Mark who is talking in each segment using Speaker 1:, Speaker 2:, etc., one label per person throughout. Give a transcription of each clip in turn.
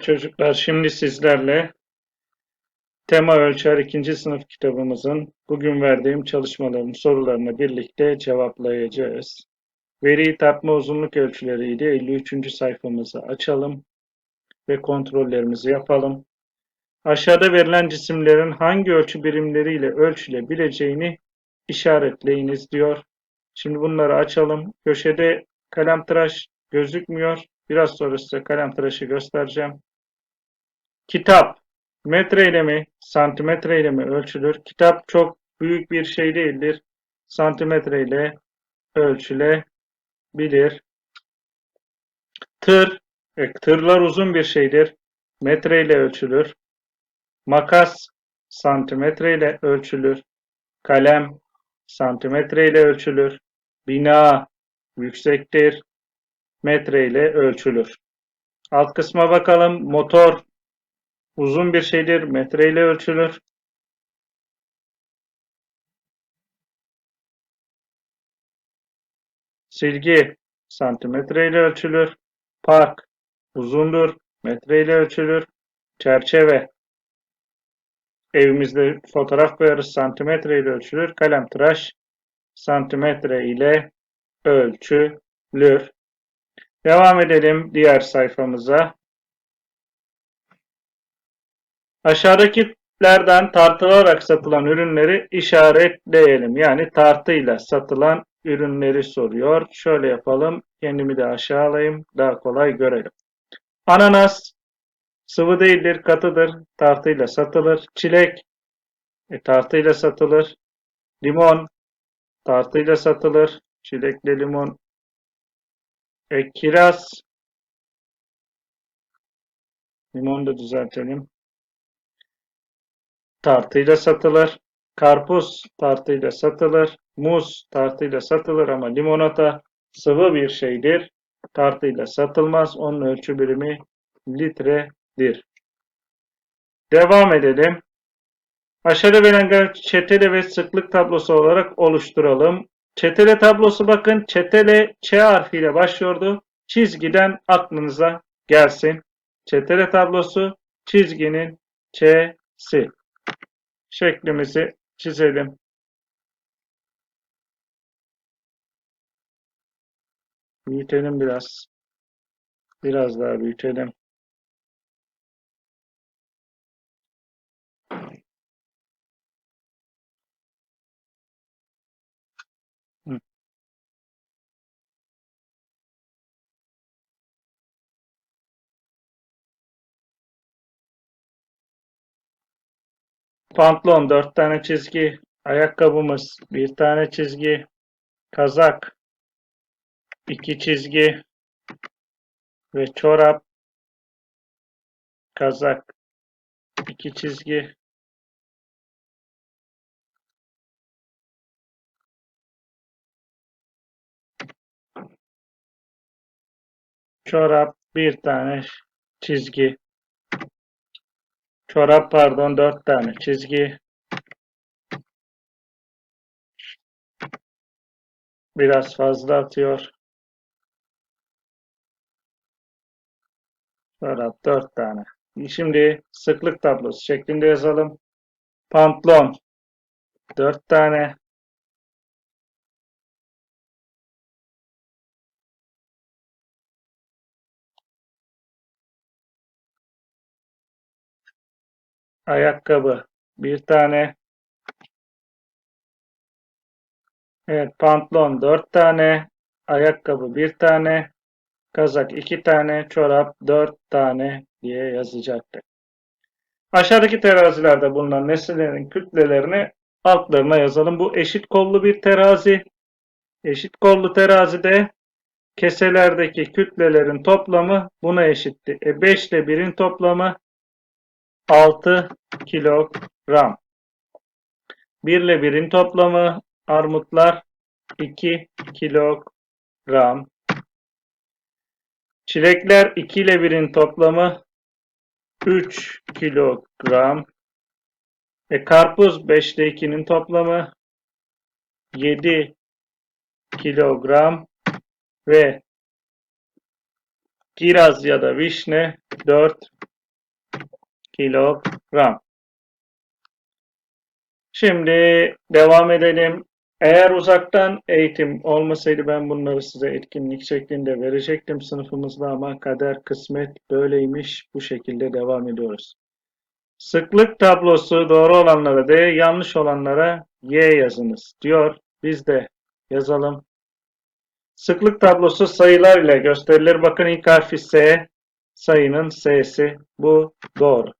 Speaker 1: Çocuklar şimdi sizlerle Tema Ölçer 2. sınıf kitabımızın bugün verdiğim çalışmaların sorularını birlikte cevaplayacağız. Veri tartma uzunluk ölçüleriyle 53. sayfamızı açalım ve kontrollerimizi yapalım. Aşağıda verilen cisimlerin hangi ölçü birimleriyle ölçülebileceğini işaretleyiniz diyor. Şimdi bunları açalım. Köşede kalem tıraş gözükmüyor. Biraz sonra size kalem tıraşı göstereceğim. Kitap metre ile mi, santimetre ile mi ölçülür? Kitap çok büyük bir şey değildir. Santimetre ile ölçülebilir. Tır, e, tırlar uzun bir şeydir. Metre ile ölçülür. Makas santimetre ile ölçülür. Kalem santimetre ile ölçülür. Bina yüksektir. Metre ile ölçülür. Alt kısma bakalım. Motor uzun bir şeydir. Metre ile ölçülür. Silgi santimetre ile ölçülür. Park uzundur. Metre ile ölçülür. Çerçeve evimizde fotoğraf koyarız. Santimetre ile ölçülür. Kalem tıraş santimetre ile ölçülür. Devam edelim diğer sayfamıza. Aşağıdakilerden tartılarak satılan ürünleri işaretleyelim. Yani tartıyla satılan ürünleri soruyor. Şöyle yapalım. Kendimi de aşağı alayım. Daha kolay görelim. Ananas sıvı değildir, katıdır. Tartıyla satılır. Çilek e, tartıyla satılır. Limon tartıyla satılır. Çilekle limon. E, kiraz limonu da düzeltelim. Tartıyla satılır. Karpuz tartıyla satılır. Muz tartıyla satılır ama limonata sıvı bir şeydir. Tartıyla satılmaz. Onun ölçü birimi litredir. Devam edelim. Aşağıda verilen çetele ve sıklık tablosu olarak oluşturalım. Çetele tablosu bakın çetele Ç harfiyle başlıyordu. Çizgiden aklınıza gelsin. Çetele tablosu çizginin Ç'si. Şeklimizi çizelim. Büyütelim biraz. Biraz daha büyütelim. Pantolon dört tane çizgi, ayakkabımız bir tane çizgi, kazak iki çizgi. Ve çorap kazak iki çizgi. Çorap bir tane çizgi çorap pardon dört tane. Çizgi. Biraz fazla atıyor. Çorap dört tane. Şimdi sıklık tablosu şeklinde yazalım. Pantolon dört tane ayakkabı bir tane evet pantolon dört tane ayakkabı bir tane kazak iki tane çorap dört tane diye yazacaktık. Aşağıdaki terazilerde bulunan nesnelerin kütlelerini altlarına yazalım. Bu eşit kollu bir terazi. Eşit kollu terazide keselerdeki kütlelerin toplamı buna eşitti. E 5 ile 1'in toplamı 6 kilogram. 1 ile 1'in toplamı armutlar 2 kilogram. Çilekler 2 ile 1'in toplamı 3 kilogram. E, karpuz 5 ile 2'nin toplamı 7 kilogram ve kiraz ya da vişne 4 kilogram. Şimdi devam edelim. Eğer uzaktan eğitim olmasaydı ben bunları size etkinlik şeklinde verecektim sınıfımızda ama kader kısmet böyleymiş. Bu şekilde devam ediyoruz. Sıklık tablosu doğru olanlara D, yanlış olanlara Y yazınız diyor. Biz de yazalım. Sıklık tablosu sayılar ile gösterilir. Bakın ilk harfi S, sayının S'si. Bu doğru.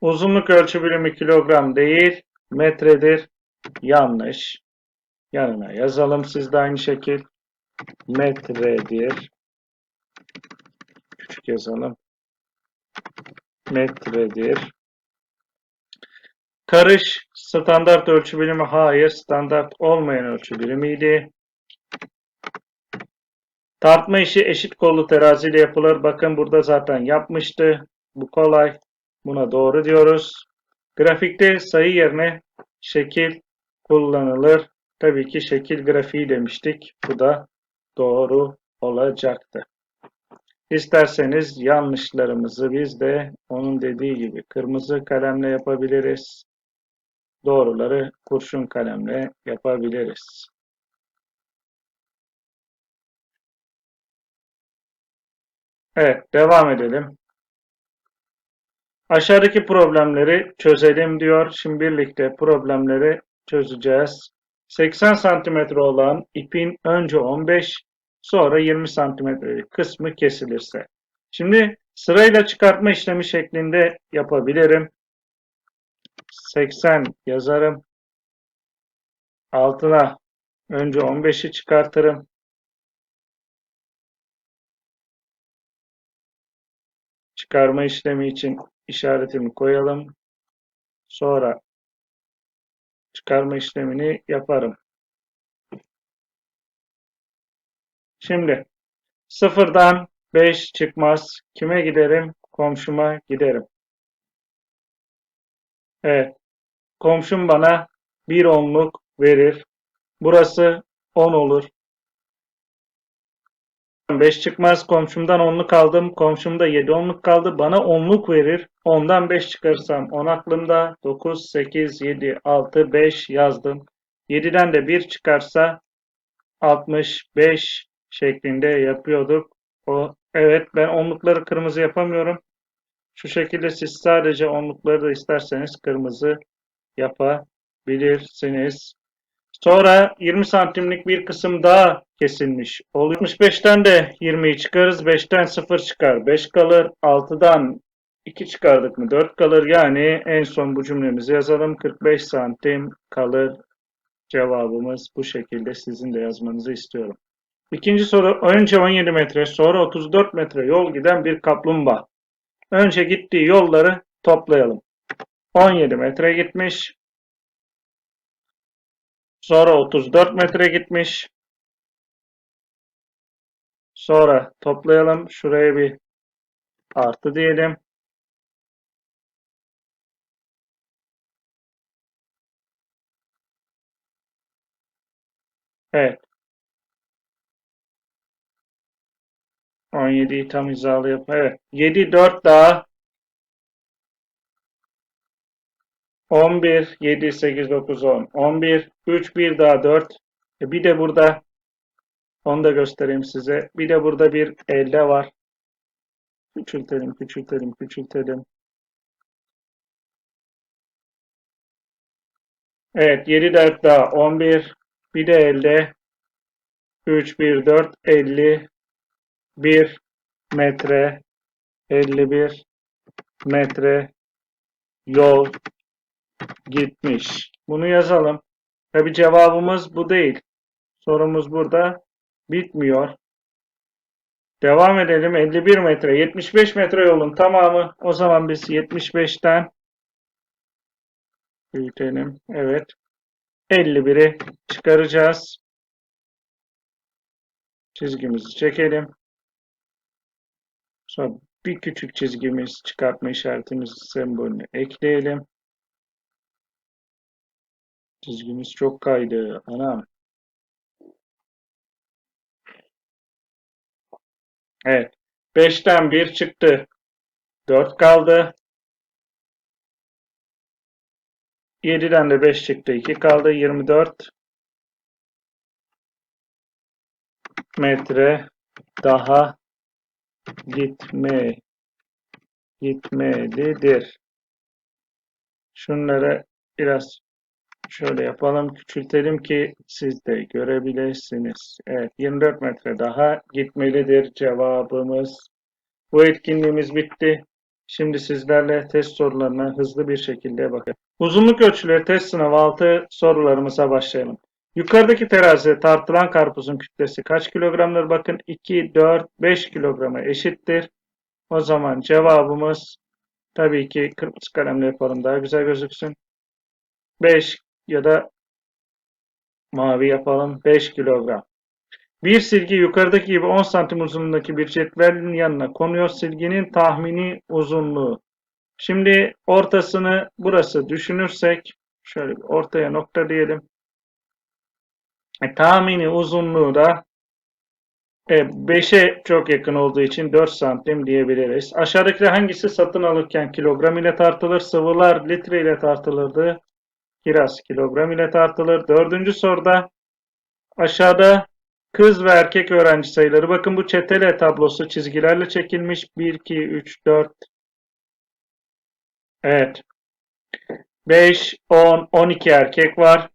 Speaker 1: Uzunluk ölçü birimi kilogram değil, metredir. Yanlış. Yanına yazalım siz de aynı şekil. Metredir. Küçük yazalım. Metredir. Karış standart ölçü birimi hayır. Standart olmayan ölçü birimiydi. Tartma işi eşit kollu teraziyle yapılır. Bakın burada zaten yapmıştı. Bu kolay. Buna doğru diyoruz. Grafikte sayı yerine şekil kullanılır. Tabii ki şekil grafiği demiştik. Bu da doğru olacaktı. İsterseniz yanlışlarımızı biz de onun dediği gibi kırmızı kalemle yapabiliriz. Doğruları kurşun kalemle yapabiliriz. Evet, devam edelim. Aşağıdaki problemleri çözelim diyor. Şimdi birlikte problemleri çözeceğiz. 80 santimetre olan ipin önce 15 sonra 20 santimetrelik kısmı kesilirse. Şimdi sırayla çıkartma işlemi şeklinde yapabilirim. 80 yazarım. Altına önce 15'i çıkartırım. Çıkarma işlemi için işaretimi koyalım. Sonra çıkarma işlemini yaparım. Şimdi sıfırdan 5 çıkmaz. Kime giderim? Komşuma giderim. Evet. Komşum bana bir onluk verir. Burası 10 olur. 5 çıkmaz. Komşumdan onluk aldım. Komşumda 7 onluk kaldı. Bana onluk verir. 10'dan 5 çıkarırsam 10 aklımda. 9, 8, 7, 6, 5 yazdım. 7'den de 1 çıkarsa 65 şeklinde yapıyorduk. O evet ben onlukları kırmızı yapamıyorum. Şu şekilde siz sadece onlukları da isterseniz kırmızı yapabilirsiniz. Sonra 20 santimlik bir kısım daha kesilmiş oluyor. 65'ten de 20'yi çıkarız. 5'ten 0 çıkar. 5 kalır. 6'dan 2 çıkardık mı 4 kalır. Yani en son bu cümlemizi yazalım. 45 santim kalır. Cevabımız bu şekilde sizin de yazmanızı istiyorum. İkinci soru. Önce 17 metre sonra 34 metre yol giden bir kaplumbağa. Önce gittiği yolları toplayalım. 17 metre gitmiş. Sonra 34 metre gitmiş. Sonra toplayalım. Şuraya bir artı diyelim. Evet. 17'yi tam hizalayıp evet. 7 4 daha 11 7 8 9 10 11 3 1 daha 4 e bir de burada onu da göstereyim size. Bir de burada bir elde var. Küçültelim, küçültelim, küçültelim. Evet, 7 4 daha 11. Bir de elde 3 1 4 50 1 metre 51 metre yol gitmiş. Bunu yazalım. Tabi cevabımız bu değil. Sorumuz burada bitmiyor. Devam edelim. 51 metre, 75 metre yolun tamamı. O zaman biz 75'ten büyütelim. Evet. 51'i çıkaracağız. Çizgimizi çekelim. Sonra bir küçük çizgimiz çıkartma işaretimiz sembolünü ekleyelim. Çizgimiz çok kaydı. Anam. Evet. 5'ten 1 çıktı. 4 kaldı. 7'den de 5 çıktı. 2 kaldı. 24 metre daha gitme gitmelidir. Şunları biraz şöyle yapalım, küçültelim ki siz de görebilirsiniz. Evet, 24 metre daha gitmelidir cevabımız. Bu etkinliğimiz bitti. Şimdi sizlerle test sorularına hızlı bir şekilde bakalım. Uzunluk ölçüleri test sınavı 6 sorularımıza başlayalım. Yukarıdaki terazide tartılan karpuzun kütlesi kaç kilogramdır? Bakın 2, 4, 5 kilograma eşittir. O zaman cevabımız tabii ki kırmızı kalemle yapalım daha güzel gözüksün. 5 ya da mavi yapalım 5 kilogram. Bir silgi yukarıdaki gibi 10 santim uzunluğundaki bir cetvelin yanına konuyor. Silginin tahmini uzunluğu. Şimdi ortasını burası düşünürsek şöyle bir ortaya nokta diyelim. E, tahmini uzunluğu da 5'e çok yakın olduğu için 4 santim diyebiliriz. Aşağıdaki hangisi satın alırken kilogram ile tartılır? Sıvılar litre ile tartılırdı. Kiraz kilogram ile tartılır. Dördüncü soruda aşağıda kız ve erkek öğrenci sayıları. Bakın bu çetele tablosu çizgilerle çekilmiş. 1, 2, 3, 4. Evet. 5, 10, 12 erkek var.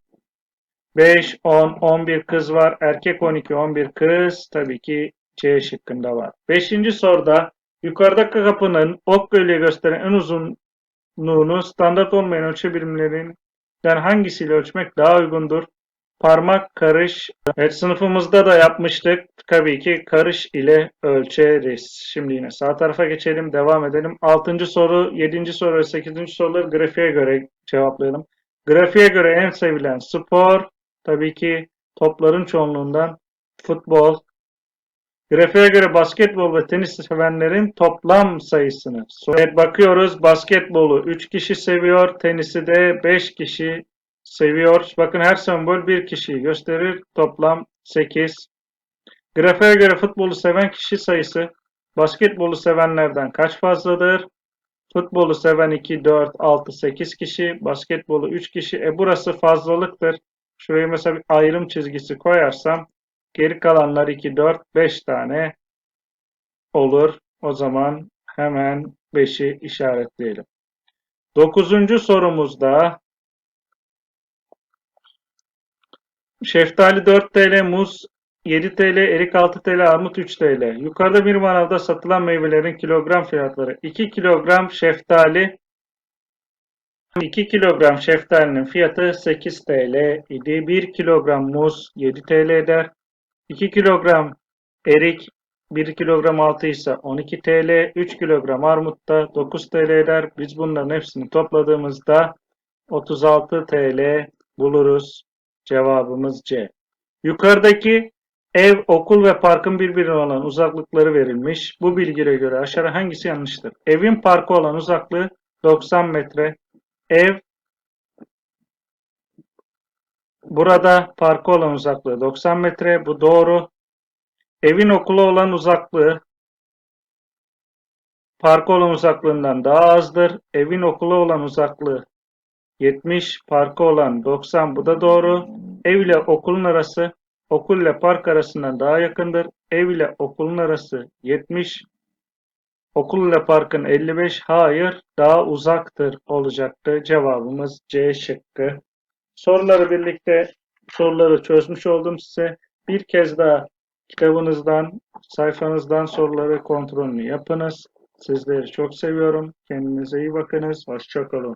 Speaker 1: 5, 10, 11 kız var. Erkek 12, 11 kız. Tabii ki C şıkkında var. Beşinci soruda yukarıdaki kapının ok bölüye gösteren en uzunluğunu standart olmayan ölçü birimlerinden hangisiyle ölçmek daha uygundur? Parmak, karış. Evet sınıfımızda da yapmıştık. Tabii ki karış ile ölçeriz. Şimdi yine sağ tarafa geçelim. Devam edelim. Altıncı soru, yedinci soru ve sekizinci soruları grafiğe göre cevaplayalım. Grafiğe göre en sevilen spor tabii ki topların çoğunluğundan futbol. Grafiğe göre basketbol ve tenis sevenlerin toplam sayısını. Evet bakıyoruz basketbolu 3 kişi seviyor, tenisi de 5 kişi seviyor. Bakın her sembol bir kişiyi gösterir. Toplam 8. Grafiğe göre futbolu seven kişi sayısı basketbolu sevenlerden kaç fazladır? Futbolu seven 2, 4, 6, 8 kişi. Basketbolu 3 kişi. E burası fazlalıktır. Şuraya mesela bir ayrım çizgisi koyarsam geri kalanlar 2, 4, 5 tane olur. O zaman hemen 5'i işaretleyelim. Dokuzuncu sorumuzda Şeftali 4 TL, muz 7 TL, erik 6 TL, armut 3 TL. Yukarıda bir manavda satılan meyvelerin kilogram fiyatları. 2 kilogram şeftali 2 kilogram şeftalinin fiyatı 8 TL idi. 1 kilogram muz 7 TL eder. 2 kilogram erik 1 kilogram 6 ise 12 TL. 3 kilogram armut da 9 TL eder. Biz bunların hepsini topladığımızda 36 TL buluruz. Cevabımız C. Yukarıdaki ev, okul ve parkın birbirine olan uzaklıkları verilmiş. Bu bilgiye göre aşağı hangisi yanlıştır? Evin parkı olan uzaklığı 90 metre. Ev burada parkı olan uzaklığı 90 metre. Bu doğru. Evin okulu olan uzaklığı parkı olan uzaklığından daha azdır. Evin okulu olan uzaklığı 70, parkı olan 90 bu da doğru. Ev ile okulun arası okul ile park arasından daha yakındır. Ev ile okulun arası 70, okul ile parkın 55 hayır daha uzaktır olacaktı. Cevabımız C şıkkı. Soruları birlikte soruları çözmüş oldum size. Bir kez daha kitabınızdan, sayfanızdan soruları kontrolünü yapınız. Sizleri çok seviyorum. Kendinize iyi bakınız. Hoşçakalın.